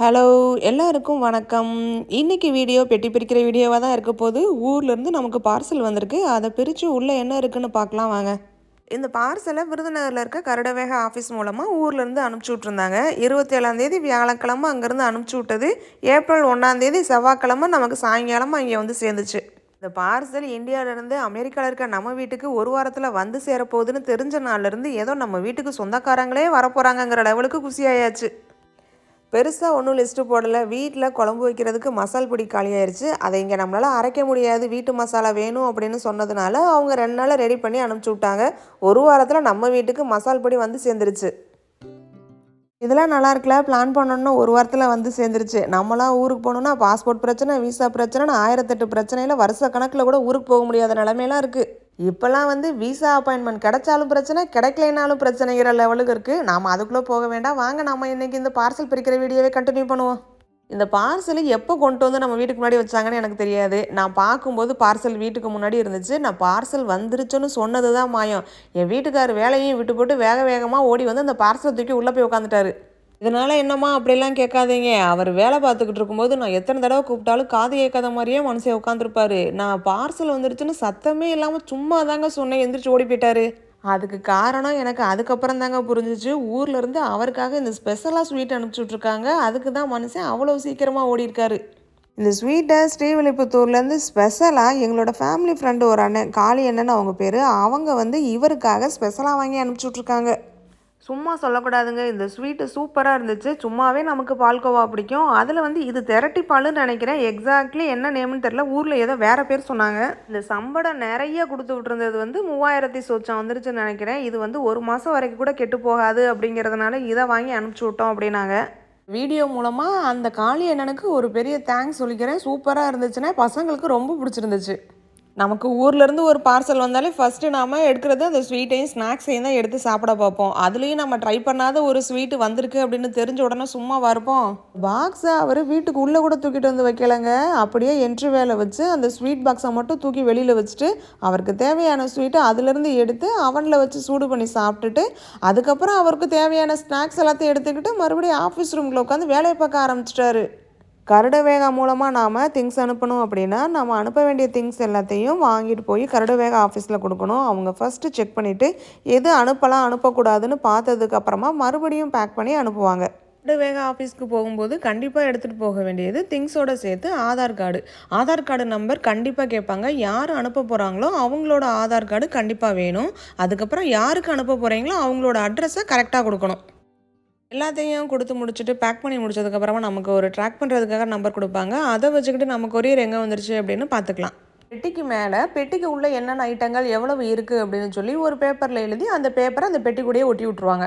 Hello எல்லாருக்கும் வணக்கம். இன்னைக்கு வீடியோ பெட்டி பிரிக்கிற வீடியோவாக தான் இருக்க போது ஊர்லேருந்து நமக்கு பார்சல் வந்திருக்கு. அதை பிரித்து உள்ளே என்ன இருக்குன்னு பார்க்கலாம் வாங்க. இந்த பார்சலை விருதுநகரில் இருக்க கருடவேக ஆஃபீஸ் மூலமாக ஊர்லேருந்து அனுப்பிச்சி விட்ருந்தாங்க இருபத்தி ஏழாந்தேதி வியாழக்கிழமை அங்கேருந்து அனுப்பிச்சி விட்டது. ஏப்ரல் ஒன்றாந்தேதி செவ்வாய்க்கிழமை நமக்கு சாயங்காலமாக இங்கே வந்து சேர்ந்துச்சு. இந்த பார்சல் இந்தியாவிலேருந்து அமெரிக்காவில் இருக்க நம்ம வீட்டுக்கு ஒரு வாரத்தில் வந்து சேரப்போகுதுன்னு தெரிஞ்ச நாள்லேருந்து ஏதோ நம்ம வீட்டுக்கு சொந்தக்காரங்களே வரப்போகிறாங்கங்கிற லெவலுக்கு குசியாயாச்சு பெருசாக ஒன்றும் லிஸ்ட்டு போடலை. வீட்டில் குழம்பு வைக்கிறதுக்கு மசால் பொடி காலியாயிருச்சு. அதை இங்கே நம்மளால் அரைக்க முடியாது. வீட்டு மசாலா வேணும் அப்படின்னு சொன்னதுனால அவங்க ரெண்டு நாள் ரெடி பண்ணி அனுப்பிச்சி விட்டாங்க. ஒரு வாரத்தில் நம்ம வீட்டுக்கு மசால் பொடி வந்து சேர்ந்துருச்சு. இதெல்லாம் நல்லா இருக்கல பிளான் பண்ணணும்னு ஒரு வாரத்தில் வந்து சேர்ந்துருச்சு. நம்மளாம் ஊருக்கு போகணுன்னா பாஸ்போர்ட் பிரச்சனை விசா பிரச்சனைன்னு ஆயிரத்தெட்டு பிரச்சனையில் வருஷ கணக்கில் கூட ஊருக்கு போக முடியாத நிலமையெல்லாம் இருக்குது இப்போல்லாம் வந்து விசா அப்பாயின்மெண்ட் கிடைச்சாலும் பிரச்சனை கிடைக்கலைனாலும் பிரச்சனைங்கிற லெவலுக்கு இருக்குது நாம் அதுக்குள்ளே போக வேண்டாம். வாங்க நம்ம இன்றைக்கி இந்த பார்சல் பிரிக்கிற வீடியோவே கண்டினியூ பண்ணுவோம். இந்த பார்சல் எப்போ கொண்டு வந்து நம்ம வீட்டுக்கு முன்னாடி வச்சாங்கன்னு எனக்கு தெரியாது. நான் பார்க்கும்போது பார்சல் வீட்டுக்கு முன்னாடி இருந்துச்சு. நான் பார்சல் வந்துருச்சுன்னு சொன்னது தான் மாயம். என் வீட்டுக்கார் வேலையும் விட்டு போட்டு வேக வேகமாக ஓடி வந்து அந்த பார்சல் தூக்கி உள்ளே போய் உட்காந்துட்டாரு இதனால் என்னம்மா அப்படிலாம் கேட்காதீங்க. அவர் வேலை பார்த்துக்கிட்டு இருக்கும்போது நான் எத்தனை தடவை கூப்பிட்டாலும் காது கேட்காத மாதிரியே மனுஷன் உட்காந்துருப்பாரு. நான் பார்சல் வந்துருச்சுன்னு சத்தமே இல்லாமல் சும்மா தாங்க சொன்னேன். எந்திரிச்சு ஓடி போயிட்டாரு. அதுக்கு காரணம் எனக்கு அதுக்கப்புறம் தாங்க புரிஞ்சிச்சு. ஊர்லேருந்து அவருக்காக இந்த ஸ்பெஷலாக ஸ்வீட் அனுப்பிச்சி விட்ருக்காங்க அதுக்கு தான் மனுஷன் அவ்வளோ சீக்கிரமாக ஓடி இருக்காரு இந்த ஸ்வீட்டை ஸ்ரீவில்லிபுத்தூர்லேருந்து ஸ்பெஷலாக எங்களோட ஃபேமிலி ஃப்ரெண்டு ஒரு அண்ணன் காளி அண்ணன் அவங்க பேர். அவங்க வந்து இவருக்காக ஸ்பெஷலாக வாங்கி அனுப்பிச்சி விட்ருக்காங்க சும்மா சொல்லக்கூடாதுங்க. இந்த ஸ்வீட்டு சூப்பராக இருந்துச்சு. சும்மாவே நமக்கு பால்கோவா பிடிக்கும். அதில் வந்து இது திரட்டி பாலுன்னு நினைக்கிறேன். எக்ஸாக்ட்லி என்ன நேம்னு தெரில ஊரில் ஏதோ வேறு பேர் சொன்னாங்க. இந்த சம்படம் நிறைய கொடுத்து விட்டுருந்தது வந்து மூவாயிரத்தி சொச்சம் வந்துருச்சுன்னு நினைக்கிறேன். இது வந்து ஒரு மாதம் வரைக்கும் கூட கெட்டு போகாது அப்படிங்கிறதுனால இதை வாங்கி அனுப்பிச்சி விட்டோம் அப்படின்னாங்க. வீடியோ மூலமாக அந்த காளி அண்ணனுக்கு ஒரு பெரிய தேங்க்ஸ் சொல்லிக்கிறேன். சூப்பராக இருந்துச்சுன்னா பசங்களுக்கு ரொம்ப பிடிச்சிருந்துச்சு. நமக்கு ஊர்லேருந்து ஒரு பார்சல் வந்தாலே ஃபஸ்ட்டு நாம் எடுக்கிறது அந்த ஸ்வீட்டையும் ஸ்நாக்ஸையும் தான் எடுத்து சாப்பிட பார்ப்போம். அதுலேயும் நம்ம ட்ரை பண்ணாத ஒரு ஸ்வீட்டு வந்திருக்கு அப்படின்னு தெரிஞ்ச உடனே சும்மா இருப்போம் பாக்ஸை அவர் வீட்டுக்கு உள்ளே கூட தூக்கிட்டு வந்து வைக்கலங்க. அப்படியே என்ட்ரி வேலை வச்சு அந்த ஸ்வீட் பாக்ஸை மட்டும் தூக்கி வெளியில் வச்சுட்டு அவருக்கு தேவையான ஸ்வீட்டை அதுலேருந்து எடுத்து அவனில் வச்சு சூடு பண்ணி சாப்பிட்டுட்டு அதுக்கப்புறம் அவருக்கு தேவையான ஸ்நாக்ஸ் எல்லாத்தையும் எடுத்துக்கிட்டு மறுபடியும் ஆஃபீஸ் ரூமில் உட்காந்து வேலையை பார்க்க ஆரம்பிச்சிட்டாரு. கருட வேகா மூலமாக நாம் திங்ஸ் அனுப்பணும் அப்படின்னா நம்ம அனுப்ப வேண்டிய திங்ஸ் எல்லாத்தையும் வாங்கிட்டு போய் கருட வேகா ஆஃபீஸில் கொடுக்கணும். அவங்க ஃபஸ்ட்டு செக் பண்ணிவிட்டு எது அனுப்பலாம் அனுப்பக்கூடாதுன்னு பார்த்ததுக்கப்புறமா மறுபடியும் பேக் பண்ணி அனுப்புவாங்க. கருடவேகா ஆஃபீஸ்க்கு போகும்போது கண்டிப்பாக எடுத்துகிட்டு போக வேண்டியது திங்ஸோட சேர்த்து Aadhaar card. Aadhaar card number கண்டிப்பாக கேட்பாங்க. யார் அனுப்ப போகிறாங்களோ அவங்களோட ஆதார் கார்டு கண்டிப்பாக வேணும். அதுக்கப்புறம் யாருக்கு அனுப்ப போகிறீங்களோ அவங்களோட அட்ரஸை கரெக்டாக கொடுக்கணும். எல்லாத்தையும் கொடுத்து முடிச்சுட்டு பேக் பண்ணி முடிச்சதுக்கப்புறமா நமக்கு ஒரு ட்ராக் பண்ணுறதுக்காக நம்பர் கொடுப்பாங்க. அதை வச்சுக்கிட்டு நம்ம கொரியர் எங்கே வந்துருச்சு அப்படின்னு பார்த்துக்கலாம். பெட்டிக்கு மேலே பெட்டிக்கு உள்ள என்னென்ன ஐட்டங்கள் எவ்வளவு இருக்குது அப்படின்னு சொல்லி ஒரு பேப்பரில் எழுதி அந்த பேப்பரை அந்த பெட்டி கூடயே ஒட்டி விட்ருவாங்க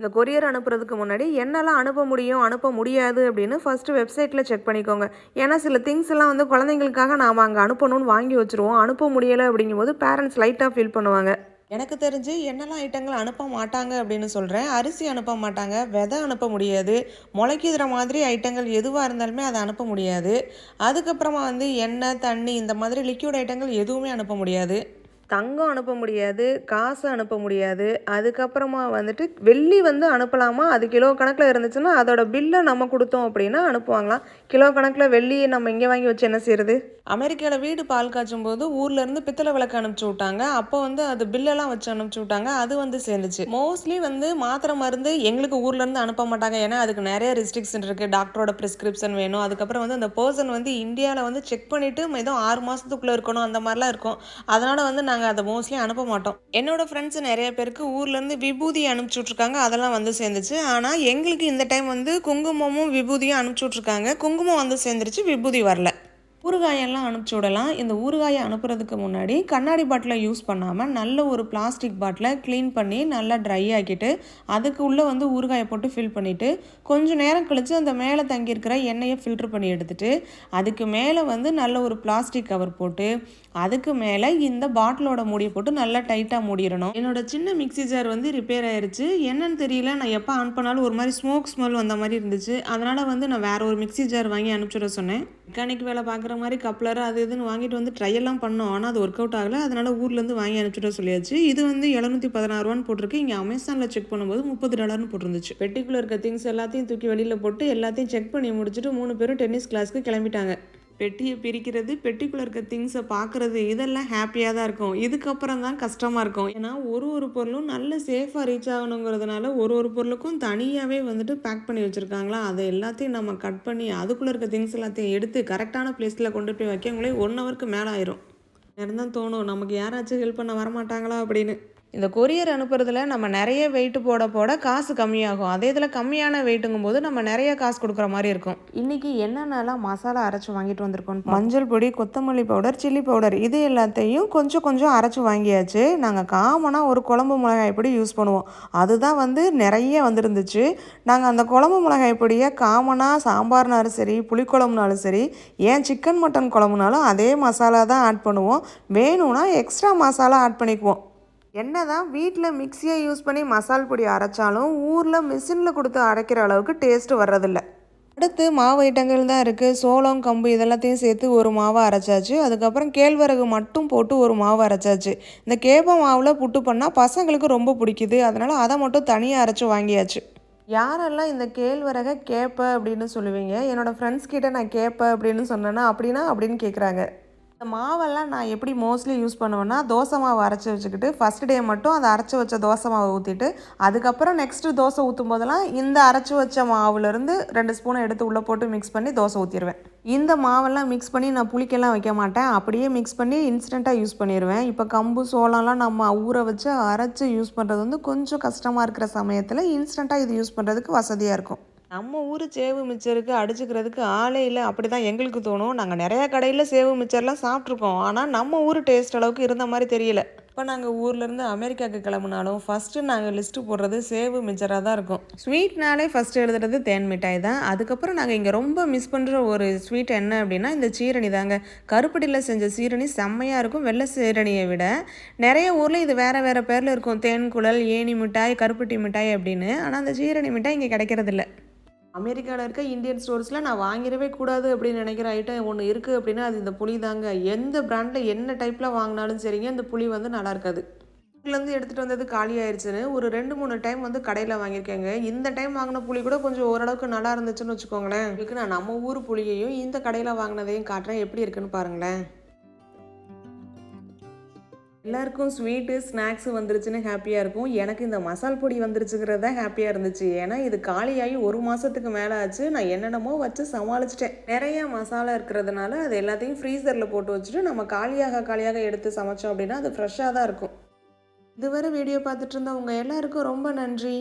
இந்த கொரியர் அனுப்புறதுக்கு முன்னாடி என்னெல்லாம் அனுப்ப முடியும் அனுப்ப முடியாது அப்படின்னு ஃபஸ்ட்டு வெப்சைட்டில் செக் பண்ணிக்கோங்க. ஏன்னா சில திங்ஸ் எல்லாம் வந்து குழந்தைங்களுக்காக நாம் அங்கே அனுப்பணும்னு வாங்கி வச்சுருவோம். அனுப்ப முடியலை அப்படிங்கும்போது பேரண்ட்ஸ் லைட்டாக ஃபீல் பண்ணுவாங்க. எனக்கு தெரிஞ்சு என்னெல்லாம் ஐட்டங்கள் அனுப்ப மாட்டாங்க அப்படின்னு சொல்கிறேன் அரிசி அனுப்ப மாட்டாங்க. விதை அனுப்ப முடியாது. முளைக்கிற மாதிரி ஐட்டங்கள் எதுவாக இருந்தாலுமே அதை அனுப்ப முடியாது. அதுக்கப்புறமா வந்து எண்ணெய் தண்ணி இந்த மாதிரி லிக்யூட் ஐட்டங்கள் எதுவுமே அனுப்ப முடியாது. தங்கம் அனுப்ப முடியாது காசு அனுப்ப முடியாது. அதுக்கப்புறமா வந்துட்டு வெள்ளி வந்து அனுப்பலாமா? அது கிலோ கணக்கில் இருந்துச்சுன்னா அதோட பில்லை நம்ம கொடுத்தோம் அப்படின்னா அனுப்புவாங்களாம். கிலோ கணக்கில் வெள்ளியை நம்ம இங்கே வாங்கி வச்சு என்ன செய்யறது? அமெரிக்காவில் வீடு பால் காய்ச்சும் போது ஊர்லேருந்து பித்தளை விளக்கு அனுப்பிச்சி விட்டாங்க. அப்போ வந்து அது பில்லெல்லாம் வச்சு அனுப்பிச்சி விட்டாங்க. அது வந்து சேர்ந்துச்சு. மோஸ்ட்லி வந்து மாத்திரை மருந்து எங்களுக்கு ஊர்லேருந்து அனுப்ப மாட்டாங்க. ஏன்னா அதுக்கு நிறைய ரெஸ்ட்ரிக்ஷன் இருக்குது டாக்டரோட ப்ரிஸ்கிரிப்ஷன் வேணும். அதுக்கப்புறம் வந்து அந்த பர்சன் வந்து இந்தியாவில் வந்து செக் பண்ணிவிட்டு ஏதோ ஆறு மாதத்துக்குள்ளே இருக்கணும் அந்த மாதிரிலாம் இருக்கும். அதனால் வந்து நாங்கள் நாங்கள் அதை மோஸ்ட்லி அனுப்ப மாட்டோம். என்னோட ஃப்ரெண்ட்ஸ் நிறைய பேருக்கு ஊர்லேருந்து விபூதி அனுப்பிச்சி விட்ருக்காங்க அதெல்லாம் வந்து சேர்ந்துச்சு. ஆனால் எங்களுக்கு இந்த டைம் வந்து குங்குமமும் விபூதியும் அனுப்பிச்சி விட்ருக்காங்க குங்குமம் வந்து சேர்ந்துருச்சு விபூதி வரல. ஊறுகாயெல்லாம் அனுப்பிச்சி விடலாம். இந்த ஊறுகாயை அனுப்புறதுக்கு முன்னாடி கண்ணாடி பாட்டிலை யூஸ் பண்ணாமல் நல்ல ஒரு பிளாஸ்டிக் பாட்டிலை க்ளீன் பண்ணி நல்லா ட்ரை ஆக்கிட்டு அதுக்கு உள்ளே வந்து ஊறுகாயை போட்டு ஃபில் பண்ணிவிட்டு கொஞ்சம் நேரம் கழித்து அந்த மேலே தங்கியிருக்கிற எண்ணெயை ஃபில்ட்ரு பண்ணி எடுத்துட்டு அதுக்கு மேலே வந்து நல்ல ஒரு பிளாஸ்டிக் கவர் போட்டு அதுக்கு மேலே இந்த பாட்டிலோட மூடியை போட்டு நல்லா டைட்டாக மூடிடணும். என்னோட சின்ன மிக்சி ஜார் வந்து ரிப்பேர் ஆயிடுச்சு என்னன்னு தெரியல. நான் எப்போ ஆன் பண்ணாலும் ஒரு மாதிரி ஸ்மோக் ஸ்மெல் வந்த மாதிரி இருந்துச்சு. அதனால் வந்து நான் வேறு ஒரு மிக்சி ஜார் வாங்கி அனுப்பிச்சிட சொன்னேன். மெக்கானிக் வேலை பார்க்குற மாதிரி கப்ளர் அது இதுன்னு வாங்கிட்டு வந்து ட்ரையெல்லாம் பண்ணோம். ஆனால் அது ஒர்க் அவுட் ஆகலை. அதனால் ஊர்லேருந்து வாங்கி அனுப்பிச்சுட்டு சொல்லியாச்சு. இது வந்து எழுநூற்றி பதினாறுவான்னு போட்டிருக்கு. இங்கே அமேசானில் செக் பண்ணும்போது முப்பது டாலர்னு போட்டிருந்துச்சு. பெட்டிக்குள்ளே இருக்க திங்ஸ் எல்லாத்தையும் தூக்கி வெளியில் போட்டு எல்லாத்தையும் செக் பண்ணி முடிச்சுட்டு மூணு பேரும் டென்னிஸ் கிளாஸ்க்கு கிளம்பிட்டாங்க. பெட்டியை பிரிக்கிறது பெட்டிக்குள்ளே இருக்க திங்ஸை பார்க்குறது இதெல்லாம் ஹாப்பியாக தான் இருக்கும். இதுக்கப்புறம் தான் கஷ்டமாக இருக்கும். ஏன்னா ஒரு ஒரு பொருளும் நல்ல சேஃபாக ரீச் ஆகணுங்கிறதுனால ஒரு ஒரு பொருளுக்கும் தனியாகவே வந்துட்டு பேக் பண்ணி வச்சுருக்காங்களா? அதை எல்லாத்தையும் நம்ம கட் பண்ணி அதுக்குள்ளே இருக்க திங்ஸ் எல்லாத்தையும் எடுத்து கரெக்டான பிளேஸில் கொண்டு போய் வைக்கவங்களே ஒன் ஹவருக்கு மேலே ஆயிரும். நேரம் தான் தோணும். நமக்கு யாராச்சும் ஹெல்ப் பண்ண வரமாட்டாங்களா அப்படின்னு. இந்த கொரியர் அனுப்புறதுல நம்ம நிறைய வெயிட் போட போட காசு கம்மியாகும். அதே இதில் கம்மியான வெயிட்டுங்கும் போது நம்ம நிறைய காசு கொடுக்குற மாதிரி இருக்கும். இன்னைக்கு என்னென்னலாம் மசாலா அரைச்சி வாங்கிட்டு வந்திருக்கோம் மஞ்சள் பொடி கொத்தமல்லி பவுடர் சில்லி பவுடர் இது எல்லாத்தையும் கொஞ்சம் கொஞ்சம் அரைச்சி வாங்கியாச்சு. நாங்கள் காமனாக ஒரு குழம்பு மிளகாய் பொடி யூஸ் பண்ணுவோம். அதுதான் வந்து நிறைய வந்துருந்துச்சு. நாங்கள் அந்த குழம்பு மிளகாய் பொடியை காமனாக சாம்பார்னாலும் சரி புளிக்குழம்புனாலும் சரி ஏன் சிக்கன் மட்டன் குழம்புனாலும் அதே மசாலா தான் ஆட் பண்ணுவோம். வேணும்னா எக்ஸ்ட்ரா மசாலா ஆட் பண்ணிக்குவோம். என்ன தான் வீட்டில் மிக்சியை யூஸ் பண்ணி மசால் பொடி அரைச்சாலும் ஊரில் மிஷினில் கொடுத்து அரைக்கிற அளவுக்கு டேஸ்ட் வர்றதில்ல. அடுத்து மாவு ஐட்டங்கள் தான் இருக்குது சோளம் கம்பு இதெல்லாத்தையும் சேர்த்து ஒரு மாவை அரைச்சாச்சு. அதுக்கப்புறம் கேழ்வரகு மட்டும் போட்டு ஒரு மாவு அரைச்சாச்சு. இந்த கேப்ப மாவில் புட்டு பண்ணால் பசங்களுக்கு ரொம்ப பிடிக்குது. அதனால் அதை மட்டும் தனியாக அரைச்சி வாங்கியாச்சு. யாரெல்லாம் இந்த கேழ்வரகை கேப்ப அப்படின்னு சொல்லுவீங்க? என்னோடய ஃப்ரெண்ட்ஸ் கிட்ட நான் கேப்ப அப்படின்னு சொன்னேன்னா அப்படின்னா அப்படின்னு கேட்குறாங்க இந்த மாவெல்லாம் நான் எப்படி மோஸ்ட்லி யூஸ் பண்ணுவேன்னா தோசை மாவு அரைச்சி வச்சுக்கிட்டு ஃபஸ்ட் டே மட்டும் அதை அரைச்சி வச்ச தோசை மாவை ஊற்றிட்டு அதுக்கப்புறம் நெக்ஸ்ட்டு தோசை ஊற்றும் போதெல்லாம் இந்த அரைச்சி வச்ச மாவுலேருந்து ரெண்டு ஸ்பூனை எடுத்து உள்ளே போட்டு மிக்ஸ் பண்ணி தோசை ஊற்றிடுவேன் இந்த மாவெல்லாம் மிக்ஸ் பண்ணி நான் புளிக்கெல்லாம் வைக்க மாட்டேன். அப்படியே மிக்ஸ் பண்ணி இன்ஸ்டண்ட்டாக யூஸ் பண்ணிடுவேன் இப்போ கம்பு சோளம்லாம் நம்ம ஊற வச்சு அரைச்சி யூஸ் பண்ணுறது வந்து கொஞ்சம் கஷ்டமாக இருக்கிற சமயத்தில் இன்ஸ்டண்ட்டாக இது யூஸ் பண்ணுறதுக்கு வசதியாக இருக்கும். நம்ம ஊர் சேவு மிச்சருக்கு அடிச்சுக்கிறதுக்கு ஆளே இல்லை. அப்படி தான் எங்களுக்கு தோணும். நாங்கள் நிறையா கடையில் சேவு மிச்சர்லாம் சாப்பிட்ருக்கோம். ஆனால் நம்ம ஊர் டேஸ்ட் அளவுக்கு இருந்த மாதிரி தெரியல. இப்போ நாங்கள் ஊர்லேருந்து அமெரிக்காவுக்கு கிளம்புனாலும் ஃபஸ்ட்டு நாங்கள் லிஸ்ட்டு போடுறது சேவு மிச்சராக தான் இருக்கும். ஸ்வீட்னாலே ஃபஸ்ட்டு எழுதுறது தேன் மிட்டாய் தான். அதுக்கப்புறம் நாங்கள் இங்கே ரொம்ப மிஸ் பண்ணுற ஒரு ஸ்வீட் என்ன அப்படின்னா இந்த சீரணி தாங்க. கருப்படியில் செஞ்ச சீரணி செம்மையாக இருக்கும். வெள்ளை சீரணியை விட. நிறைய ஊரில் இது வேறு வேறு பேரில் இருக்கும். தேன் குழல் ஏணி மிட்டாய் கருப்பட்டி மிட்டாய் அப்படின்னு. ஆனால் அந்த சீரணி மிட்டாய் இங்கே கிடைக்கிறதில்ல. அமெரிக்காவில் இருக்க இந்தியன் ஸ்டோர்ஸில் நான் வாங்கிடவே கூடாது அப்படின்னு நினைக்கிற ஐட்டம் ஒன்று இருக்குது அப்படின்னா அது இந்த புளி தாங்க. எந்த பிராண்டில் என்ன டைப்பில் வாங்கினாலும் சரிங்க இந்த புளி வந்து நல்லா இருக்காது. ஊர்லேருந்து எடுத்துகிட்டு வந்தது காலி ஆயிடுச்சுன்னு ஒரு ரெண்டு மூணு டைம் வந்து கடையில் வாங்கியிருக்கேங்க. இந்த டைம் வாங்கின புளி கூட கொஞ்சம் ஓரளவுக்கு நல்லா இருந்துச்சுன்னு வச்சுக்கோங்களேன். இதுக்கு நான் நம்ம ஊர் புளியையும் இந்த கடையில் வாங்கினதையும் காட்டுறேன். எப்படி இருக்குன்னு பாருங்களேன். எல்லாருக்கும் ஸ்வீட்டு ஸ்நாக்ஸு வந்துருச்சுன்னு ஹாப்பியாக இருக்கும். எனக்கு இந்த மசால் பொடி வந்துருச்சுங்கிறது தான் ஹாப்பியாக இருந்துச்சு. ஏன்னா இது காலியாகி ஒரு மாதத்துக்கு மேலே ஆச்சு. நான் என்னென்னமோ வச்சு சமாளிச்சிட்டேன். நிறைய மசாலா இருக்கிறதுனால அது எல்லாத்தையும் ஃப்ரீசரில் போட்டு வச்சுட்டு நம்ம காலியாக காலியாக எடுத்து சமைச்சோம் அப்படின்னா அது ஃப்ரெஷ்ஷாக தான் இருக்கும். இதுவரை வீடியோ பார்த்துட்டு இருந்தவங்க எல்லாருக்கும் ரொம்ப நன்றி.